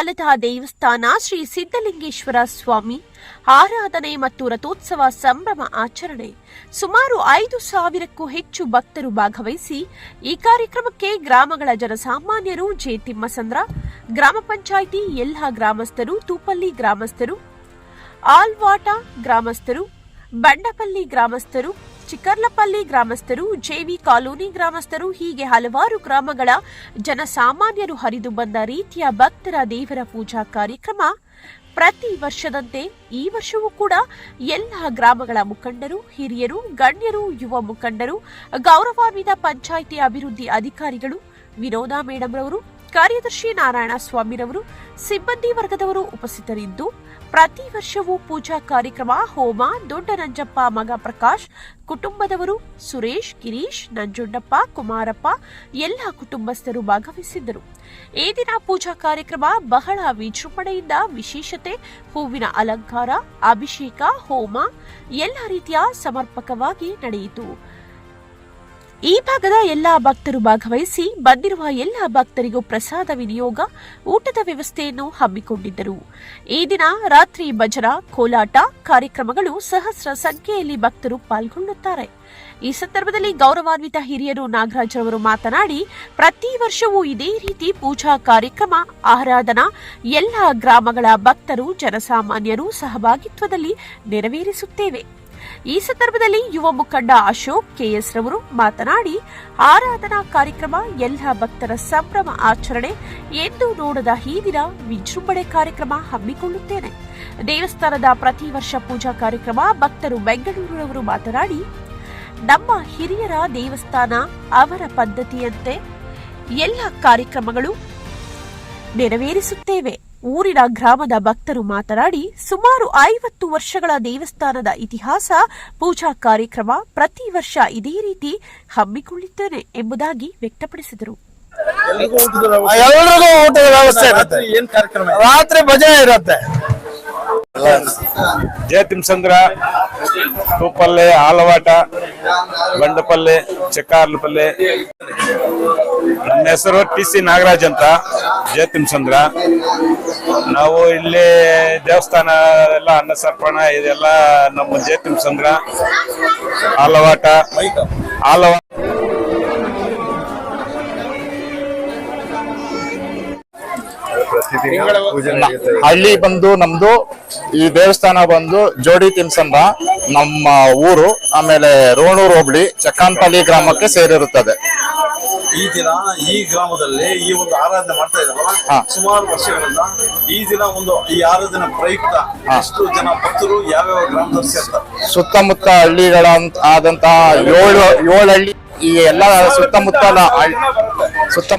ಕಾಲದ ದೇವಸ್ಥಾನ ಶ್ರೀ ಸಿದ್ದಲಿಂಗೇಶ್ವರ ಸ್ವಾಮಿ, ಆರಾಧನೆ ಮತ್ತು ರಥೋತ್ಸವ ಸಂಭ್ರಮ ಆಚರಣೆ. ಸುಮಾರು ಐದು ಸಾವಿರಕ್ಕೂ ಹೆಚ್ಚು ಭಕ್ತರು ಭಾಗವಹಿಸಿ ಈ ಕಾರ್ಯಕ್ರಮಕ್ಕೆ ಗ್ರಾಮಗಳ ಜನಸಾಮಾನ್ಯರು ಜೆ ತಿಮ್ಮಸಂದ್ರ ಗ್ರಾಮ ಪಂಚಾಯಿತಿ ಎಲ್ಲಾ ಗ್ರಾಮಸ್ಥರು, ತೂಪಲ್ಲಿ ಗ್ರಾಮಸ್ಥರು, ಆಲ್ವಾಟ ಗ್ರಾಮಸ್ಥರು, ಬಂಡಪಲ್ಲಿ ಗ್ರಾಮಸ್ಥರು ಚಿಕ್ಕರ್ಲಪಲ್ಲಿ ಗ್ರಾಮಸ್ಥರು ಜೆವಿ ಕಾಲೋನಿ ಗ್ರಾಮಸ್ಥರು, ಹೀಗೆ ಹಲವಾರು ಗ್ರಾಮಗಳ ಜನಸಾಮಾನ್ಯರು ಹರಿದು ಬಂದ ರೀತಿಯ ಭಕ್ತರ ದೇವರ ಪೂಜಾ ಕಾರ್ಯಕ್ರಮ ಪ್ರತಿ ವರ್ಷದಂತೆ ಈ ವರ್ಷವೂ ಕೂಡ ಎಲ್ಲ ಗ್ರಾಮಗಳ ಮುಖಂಡರು, ಹಿರಿಯರು, ಗಣ್ಯರು, ಯುವ ಮುಖಂಡರು, ಗೌರವಾನ್ವಿತ ಪಂಚಾಯಿತಿ ಅಭಿವೃದ್ಧಿ ಅಧಿಕಾರಿಗಳು ವಿನೋದ ಮೇಡಂರವರು, ಕಾರ್ಯದರ್ಶಿ ನಾರಾಯಣ ಸ್ವಾಮಿರವರು ಸಿಬ್ಬಂದಿ ವರ್ಗದವರು ಉಪಸ್ಥಿತರಿದ್ದು ಪ್ರತಿ ವರ್ಷವೂ ಪೂಜಾ ಕಾರ್ಯಕ್ರಮ ಹೋಮ ದೊಡ್ಡ ನಂಜಪ್ಪ ಮಗ ಪ್ರಕಾಶ್, ಕುಟುಂಬದವರು ಸುರೇಶ್, ಗಿರೀಶ್, ನಂಜುಂಡಪ್ಪ, ಕುಮಾರಪ್ಪ, ಎಲ್ಲ ಕುಟುಂಬಸ್ಥರು ಭಾಗವಹಿಸಿದ್ದರು. ಈ ದಿನ ಪೂಜಾ ಕಾರ್ಯಕ್ರಮ ಬಹಳ ವಿಜೃಂಭಣೆಯಿಂದ ವಿಶೇಷತೆ, ಹೂವಿನ ಅಲಂಕಾರ, ಅಭಿಷೇಕ, ಹೋಮ, ಎಲ್ಲ ರೀತಿಯ ಸಮರ್ಪಕವಾಗಿ ನಡೆಯಿತು. ಈ ಭಾಗದ ಎಲ್ಲಾ ಭಕ್ತರು ಭಾಗವಹಿಸಿ ಬಂದಿರುವ ಎಲ್ಲಾ ಭಕ್ತರಿಗೂ ಪ್ರಸಾದ ವಿನಿಯೋಗ, ಊಟದ ವ್ಯವಸ್ಥೆಯನ್ನು ಹಮ್ಮಿಕೊಂಡಿದ್ದರು. ಈ ದಿನ ರಾತ್ರಿ ಭಜನಾ, ಕೋಲಾಟ ಕಾರ್ಯಕ್ರಮಗಳು ಸಹಸ್ರ ಸಂಖ್ಯೆಯಲ್ಲಿ ಭಕ್ತರು ಪಾಲ್ಗೊಳ್ಳುತ್ತಾರೆ. ಈ ಸಂದರ್ಭದಲ್ಲಿ ಗೌರವಾನ್ವಿತ ಹಿರಿಯರು ನಾಗರಾಜ್ ಅವರು ಮಾತನಾಡಿ, ಪ್ರತಿ ವರ್ಷವೂ ಇದೇ ರೀತಿ ಪೂಜಾ ಕಾರ್ಯಕ್ರಮ, ಆರಾಧನಾ, ಎಲ್ಲ ಗ್ರಾಮಗಳ ಭಕ್ತರು ಜನಸಾಮಾನ್ಯರು ಸಹಭಾಗಿತ್ವದಲ್ಲಿ ನೆರವೇರಿಸುತ್ತೇವೆ. ಈ ಸಂದರ್ಭದಲ್ಲಿ ಯುವ ಮುಖಂಡ ಅಶೋಕ್ ಕೆಎಸ್ ರವರು ಮಾತನಾಡಿ, ಆರಾಧನಾ ಕಾರ್ಯಕ್ರಮ ಎಲ್ಲ ಭಕ್ತರ ಸಂಭ್ರಮ ಆಚರಣೆ ಎಂದು ನೋಡದ ಈ ದಿನ ವಿಜೃಂಭಣೆ ಕಾರ್ಯಕ್ರಮ ಹಮ್ಮಿಕೊಳ್ಳುತ್ತೇನೆ. ದೇವಸ್ಥಾನದ ಪ್ರತಿ ವರ್ಷ ಪೂಜಾ ಕಾರ್ಯಕ್ರಮ ಭಕ್ತರು ಬೆಂಗಳೂರಿನವರು ಮಾತನಾಡಿ, ನಮ್ಮ ಹಿರಿಯರ ದೇವಸ್ಥಾನ ಅವರ ಪದ್ಧತಿಯಂತೆ ಎಲ್ಲ ಕಾರ್ಯಕ್ರಮಗಳು ನೆರವೇರಿಸುತ್ತೇವೆ. ಊರಿನ ಗ್ರಾಮದ ಭಕ್ತರು ಮಾತನಾಡಿ ಸುಮಾರು ಐವತ್ತು ವರ್ಷಗಳ ದೇವಸ್ಥಾನದ ಇತಿಹಾಸ ಪೂಜಾ ಕಾರ್ಯಕ್ರಮ ಪ್ರತಿ ವರ್ಷ ಇದೇ ರೀತಿ ಹಮ್ಮಿಕೊಳ್ಳುತ್ತೇನೆ ಎಂಬುದಾಗಿ ವ್ಯಕ್ತಪಡಿಸಿದರು. ಎಲ್ಲರಿಗೂ ಊಟದ ವ್ಯವಸ್ಥೆ ಎಲ್ರಿಗೂ ಊಟದ ವ್ಯವಸ್ಥೆ ಇರುತ್ತೆ ರಾತ್ರಿ ಭಜನೆ ಇರುತ್ತೆ. ಜಯ ತಿಮ್ಸಂದ್ರ, ತೂಪಲ್ಲೆ ಆಲವಾಟ ಬಂಡಪಲ್ಲೆ, ಚಕ್ಕಾರ್ಲಪಲ್ಲೆ. ನನ್ನ ಹೆಸರು ಟಿ ಸಿ ನಾಗರಾಜ್ ಅಂತ, ಜಯ ತಿಮ್ಸಂದ್ರ. ನಾವು ಇಲ್ಲಿ ದೇವಸ್ಥಾನ ಎಲ್ಲ ಅನ್ನ ಸರ್ಪಣ, ಇದೆಲ್ಲ ನಮ್ಮ ಜಯ ತಿಮ್ಸಂದ್ರ. ಆಲವಾಟ ಆಲವಾಟ ಪೂಜೆ ಹಳ್ಳಿ ಬಂದು ನಮ್ದು ಈ ದೇವಸ್ಥಾನ ಬಂದು ಜೋಡಿ ತಿನ್ಸಂದ ನಮ್ಮ ಊರು ಆಮೇಲೆ ರೋಣೂರು ಹೋಬಳಿ ಚಕ್ಕಾನ್ಪಲ್ಲಿ ಗ್ರಾಮಕ್ಕೆ ಸೇರಿರುತ್ತದೆ. ಈ ದಿನ ಈ ಗ್ರಾಮದಲ್ಲಿ ಈ ಒಂದು ಆರಾಧನೆ ಮಾಡ್ತಾ ಇದ್ದಾರಲ್ಲ? ಹಾ. ಸುಮಾರು ವರ್ಷಗಳಿಂದ ಈ ದಿನ ಒಂದು ಈ ಆರಾಧನೆ ಪ್ರಯುಕ್ತ ಎಷ್ಟು ಜನ ಭಕ್ತರು ಯಾವ್ಯಾವ ಗ್ರಾಮದಲ್ಲಿ ಸೇರ್ತಾರೆ? ಸುತ್ತಮುತ್ತ ಹಳ್ಳಿಗಳ ಆದಂತಹ ಏಳು ಏಳು ಹಳ್ಳಿ ಈ ಎಲ್ಲ ಸುತ್ತಮುತ್ತಲ ಹಳ್- ಸುತ್ತ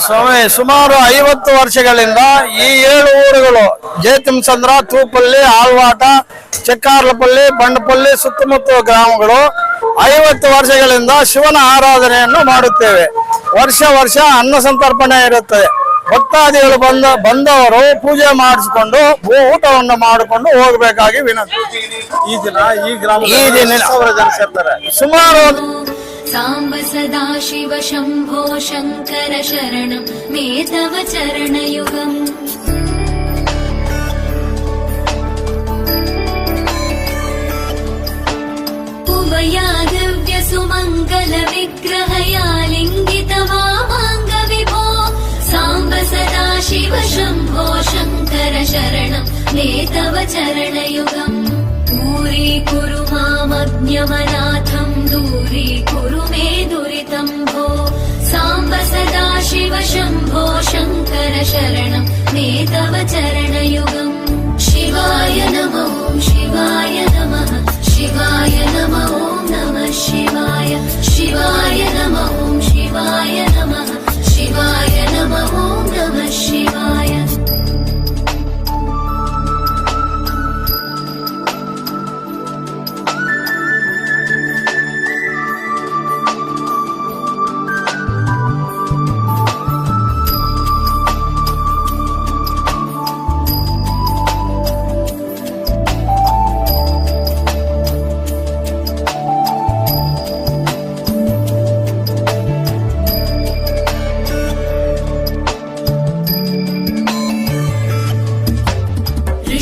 ಸ್ವಾಮಿ ಸುಮಾರು ಐವತ್ತು ವರ್ಷಗಳಿಂದ ಈ ಏಳು ಊರುಗಳು ಜಯತಿಂಸಂದ್ರ ತೂಪಲ್ಲಿ ಆಳ್ವಾಟ ಚಕ್ಕಾರ್ಲಪಲ್ಲಿ ಬಂಡಪಲ್ಲಿ ಸುತ್ತಮುತ್ತ ಗ್ರಾಮಗಳು ಐವತ್ತು ವರ್ಷಗಳಿಂದ ಶಿವನ ಆರಾಧನೆಯನ್ನು ಮಾಡುತ್ತೇವೆ. ವರ್ಷ ವರ್ಷ ಅನ್ನ ಸಂತರ್ಪಣೆ ಇರುತ್ತದೆ ಭಕ್ತಾದಿಗಳು ಬಂದ ಬಂದವರು ಪೂಜೆ ಮಾಡಿಸಿಕೊಂಡು ಊಟವನ್ನು ಮಾಡಿಕೊಂಡು ಹೋಗಬೇಕಾಗಿ ವಿನಂತಿ. ಈ ದಿನ ಈ ಗ್ರಾಮ ಈ ದಿನ- ಸುಮಾರು साम्ब सदा शिव शम्भो शङ्कर शरणं मे तव चरणयुगम्। उमया दिव्य सुमङ्गल विग्रहया लिङ्गित वामाङ्ग विभो। साम्ब सदा शिव शम्भो शङ्कर शरणं मे तव चरणयुगम् दूरीकुरु मामज्ञमनाथं दूरीकुरु मे दुरितं भो। साम्ब सदा शिव शम्भो शङ्कर शरणं मे तव चरणयुगम् शिवाय नमः शिवाय नमः शिवाय नमः नमः शिवाय। शिवाय नमः शिवाय नमः शिवाय नमः नमः शिवाय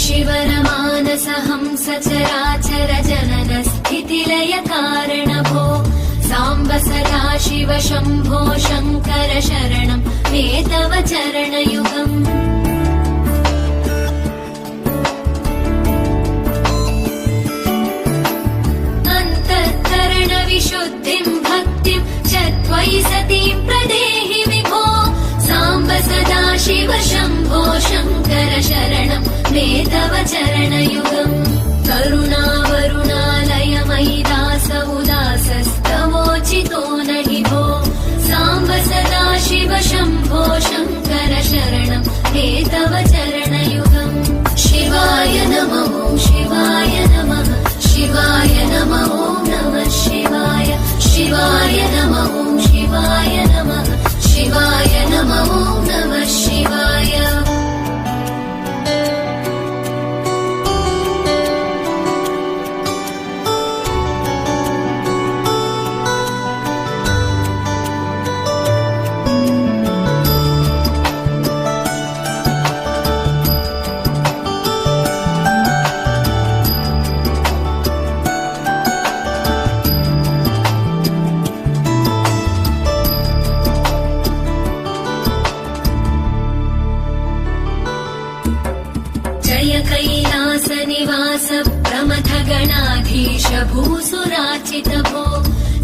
ऋषिवरमानसहंस चराचर जनन स्थितिलय कारणभो साम्ब सदा शिव शम्भो शङ्कर शरणं मे तव चरणयुगम्। अन्तःकरणविशुद्धिं भक्तिं च त्वयि सतीं प्रदेहि विभो साम्ब सदा शिव शम्भो शङ्कर शरणं my जय कैलासनिवास प्रमथ गणाधीश भूसुराचित भो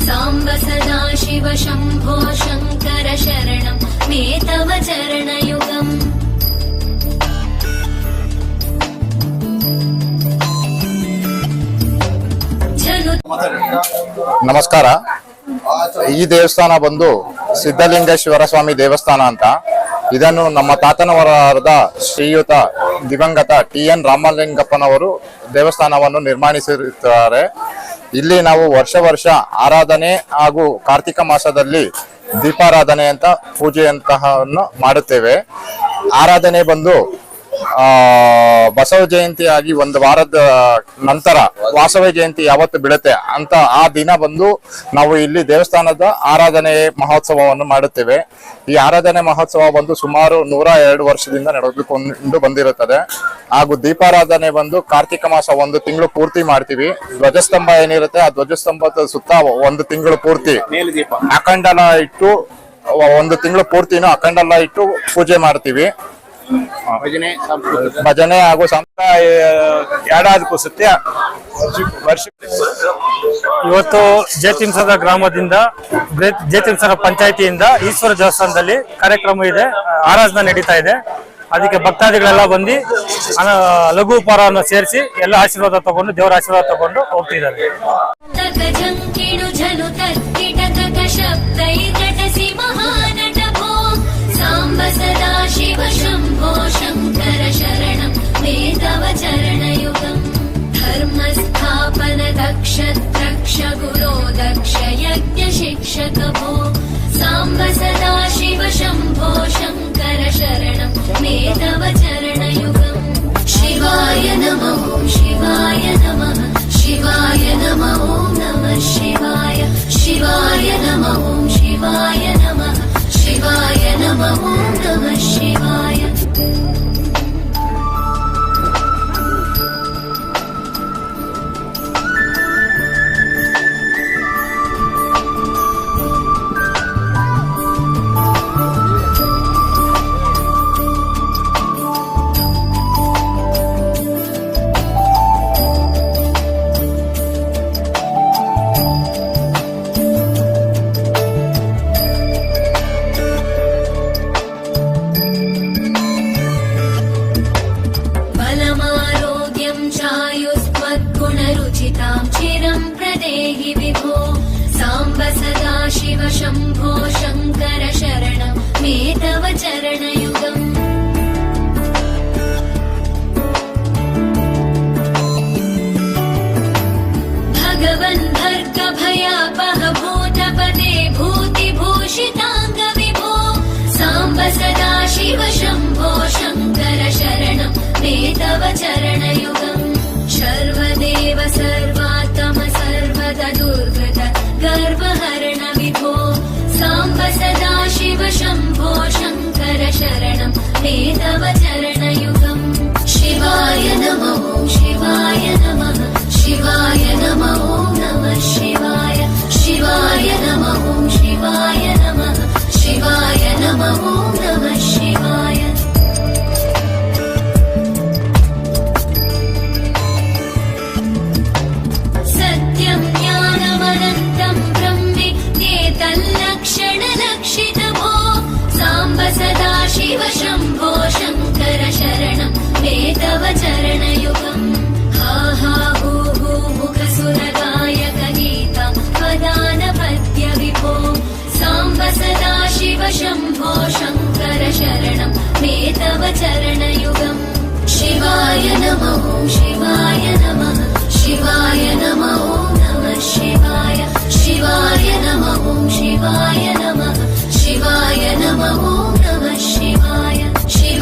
साम्ब सदा शिव शम्भो शङ्कर शरणं मे तव चरणयुगम् जनु ನಮಸ್ಕಾರ ಈ ದೇವಸ್ಥಾನ ಬಂದು ಸಿದ್ಧಲಿಂಗೇಶ್ವರ ಸ್ವಾಮಿ ದೇವಸ್ಥಾನ ಅಂತ ಇದನ್ನು ನಮ್ಮ ತಾತನವರಾದ ಶ್ರೀಯುತ ದಿವಂಗತ ಟಿ ಎನ್ ರಾಮಲಿಂಗಪ್ಪನವರು ದೇವಸ್ಥಾನವನ್ನು ನಿರ್ಮಾಣಿಸಿರುತ್ತಾರೆ. ಇಲ್ಲಿ ನಾವು ವರ್ಷ ವರ್ಷ ಆರಾಧನೆ ಹಾಗೂ ಕಾರ್ತಿಕ ಮಾಸದಲ್ಲಿ ದೀಪಾರಾಧನೆ ಅಂತ ಪೂಜೆಯಂತಹವನ್ನು ಮಾಡುತ್ತೇವೆ. ಆರಾಧನೆ ಬಂದು ಬಸವ ಜಯಂತಿ ಆಗಿ ಒಂದು ವಾರದ ನಂತರ ವಾಸವ ಜಯಂತಿ ಯಾವತ್ತು ಬೀಳುತ್ತೆ ಅಂತ ಆ ದಿನ ಬಂದು ನಾವು ಇಲ್ಲಿ ದೇವಸ್ಥಾನದ ಆರಾಧನೆ ಮಹೋತ್ಸವವನ್ನು ಮಾಡುತ್ತೇವೆ. ಈ ಆರಾಧನೆ ಮಹೋತ್ಸವ ಬಂದು ಸುಮಾರು ನೂರ ಎರಡು ವರ್ಷದಿಂದ ನಡೆದುಕೊಂಡು ಬಂದಿರುತ್ತದೆ. ಹಾಗೂ ದೀಪಾರಾಧನೆ ಬಂದು ಕಾರ್ತಿಕ ಮಾಸ ಒಂದು ತಿಂಗಳು ಪೂರ್ತಿ ಮಾಡ್ತೀವಿ. ಧ್ವಜಸ್ತಂಭ ಏನಿರುತ್ತೆ, ಆ ಧ್ವಜಸ್ತಂಭದ ಸುತ್ತ ಒಂದು ತಿಂಗಳು ಪೂರ್ತಿ ಅಖಂಡನ ಇಟ್ಟು, ಒಂದು ತಿಂಗಳು ಪೂರ್ತಿನೂ ಅಖಂಡಲ ಇಟ್ಟು ಪೂಜೆ ಮಾಡ್ತೀವಿ. ಭಜನೆ ಭಜನೆ ಹಾಗೂ ಸಂಪ್ರದಾಯ ಎರಡಾದಕ್ಕೂ ವರ್ಷ ಇವತ್ತು ಜೇತಿಂಸದ ಗ್ರಾಮದಿಂದ ಜೇತಿಂಸದ ಪಂಚಾಯತಿಯಿಂದ ಈಶ್ವರ ದೇವಸ್ಥಾನದಲ್ಲಿ ಕಾರ್ಯಕ್ರಮ ಇದೆ ಆರಾಧನೆ ನಡೀತಾ ಇದೆ. ಅದಕ್ಕೆ ಭಕ್ತಾದಿಗಳೆಲ್ಲ ಬಂದು ಲಘು ಉಪಹಾರವನ್ನು ಸೇರಿಸಿ ಎಲ್ಲ ಆಶೀರ್ವಾದ ತಗೊಂಡು ದೇವರ ಆಶೀರ್ವಾದ ತಗೊಂಡು ಹೋಗ್ತಿದ್ದಾರೆ. साम्ब सदा शिव शम्भो शङ्कर शरणं मे तव चरणयुगम् धर्मस्थापन दक्ष द्रक्ष गुरो दक्ष यज्ञ शिक्षक भो साम्ब सदा शिव शम्भो शङ्कर शरणं मे तव चरणयुगम् शिवाय नमः सदा शिव शम्भो शङ्कर शरण। मे तव चरणयुगम् सर्वदेव सर्वात्म सर्वद दुर्गत गर्वहरण विभो। साम्ब सदा शिव शम्भो शङ्कर शरणं। मे तव चरणयुगम् शिवाय नमो शिवाय नमः। शम्भो शङ्कर शरणं मे तव चरणयुगम्। हा हा गीता वदानपद्य विभो साम्ब सदा शिव शम्भो शङ्कर शरणं मे तव चरणयुगम्। शिवाय नमो शिवाय नमः शिवाय नमो नमः शिवाय। शिवाय नमः शिवाय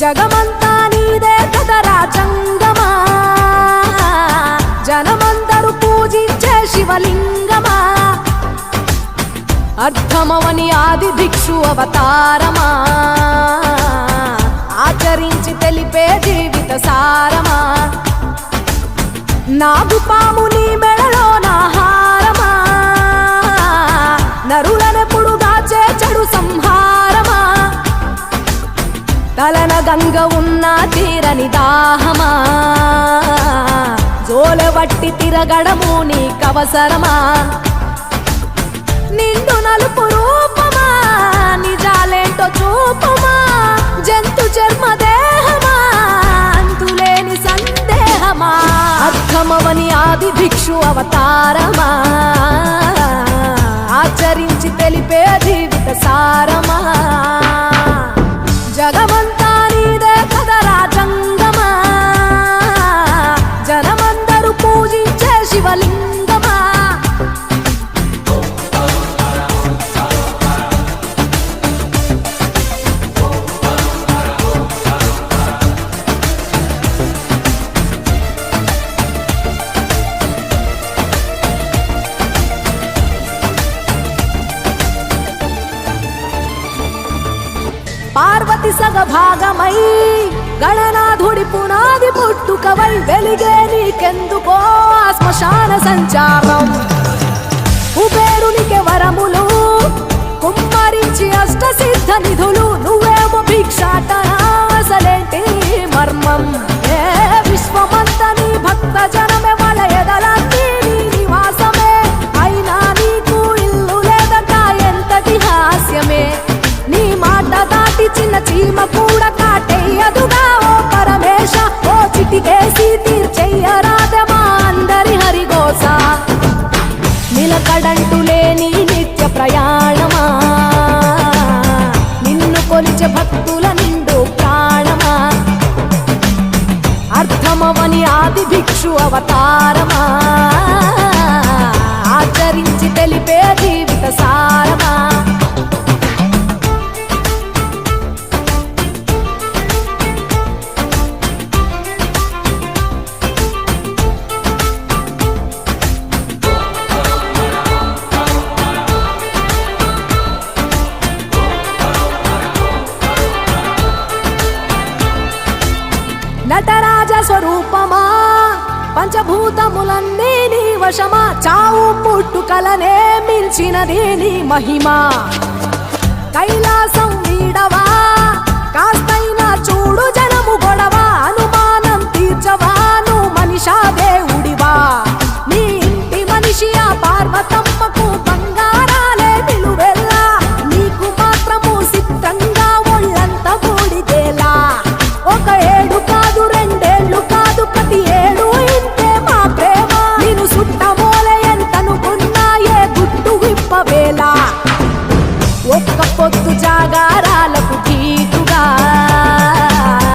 జగమంతా నీదే కదరా జంగమా జనమందరూ పూజించే శివలింగమా? అర్థమవని ఆది భిక్షు అవతారమా? ఆచరించి తెలిపే జీవిత సారమా? నాగుపాము నీ మెడలో నా హారమా? నరులనెప్పుడు దాచే చెడు సంహార కలన గంగ ఉన్న తీరని దాహమా? జోలవట్టి తిరగడము నీకవసరమా? నిండు నలుపు రూపమా? నిజాలేంటో చూపమా? జంతు చర్మ దేహమా? అంతులేని సందేహమా? అర్థమవని ఆది భిక్షు అవతారమా? ఆచరించి తెలిపే జీవిత సారమా? భాగమై గణనాథుడి పునాది పుట్టుకవై వెలిగే నీకెందుకో శ్మశాన సంచారం. కుబేరునికి వరములు కుమ్మరించి అష్ట సిద్ధ నిధులు నువ్వేమో భిక్షాటన అసలేంటి మర్మం. ఏ విశ్వమంతని భక్త జనమే వాళ్ళ ఎదలా పుట్టుకలనే మించినది నీ మహిమా. కైలాస